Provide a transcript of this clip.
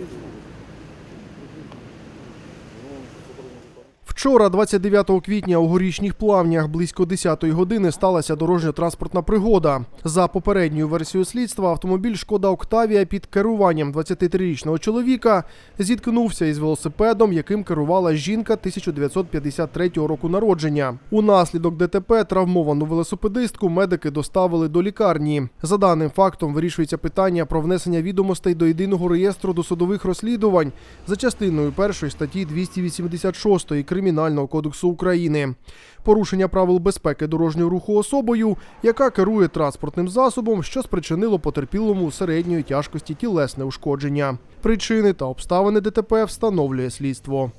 Thank you. Вчора, 29 квітня, у горішніх плавнях близько 10-ї години сталася дорожньо-транспортна пригода. За попередньою версією слідства, автомобіль Шкода Октавія під керуванням 23-річного чоловіка зіткнувся із велосипедом, яким керувала жінка 1953 року народження. У наслідок ДТП травмовану велосипедистку медики доставили до лікарні. За даним фактом вирішується питання про внесення відомостей до єдиного реєстру досудових розслідувань за частиною першої статті 286 Кримінального кодексу України. Порушення правил безпеки дорожнього руху особою, яка керує транспортним засобом, що спричинило потерпілому середньої тяжкості тілесне ушкодження. Причини та обставини ДТП встановлює слідство.